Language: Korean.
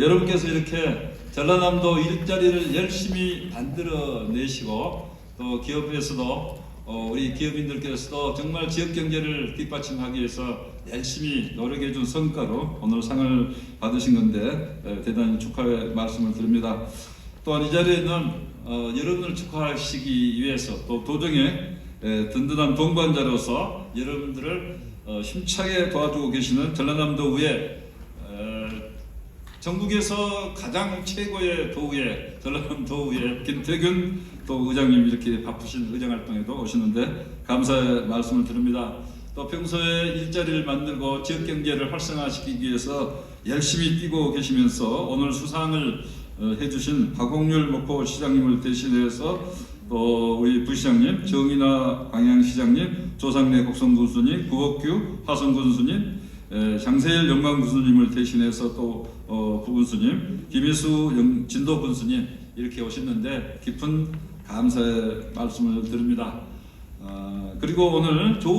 여러분께서 이렇게 전라남도 일자리를 열심히 만들어 내시고 또 기업에서도 어, 우리 기업인들께서도 정말 지역 경제를 뒷받침하기 위해서 열심히 노력해 준 성과로 오늘 상을 받으신 건데 에, 대단히 축하의 말씀을 드립니다. 또한 이 자리에는 어, 여러분을 축하하시기 위해서 또 도정의 에, 든든한 동반자로서 여러분들을 어, 힘차게 도와주고 계시는 전라남도 의회 에, 전국에서 가장 최고의 도의회 전라남도의회 김태균 또 의장님 이렇게 바쁘신 의장 활동에도 오시는데 감사의 말씀을 드립니다. 또 평소에 일자리를 만들고 지역 경제를 활성화시키기 위해서 열심히 뛰고 계시면서 오늘 수상을 어, 해주신 박홍률 목포 시장님을 대신해서 또 우리 부시장님, 정인아 광양시장님, 조상래 곡성군수님, 구옥규 화성군수님, 에, 장세일 영광 군수님을 대신해서 또 어, 부군수님, 김희수 영, 진도 군수님 이렇게 오셨는데 깊은 감사의 말씀을 드립니다. 어, 그리고 오늘 좋은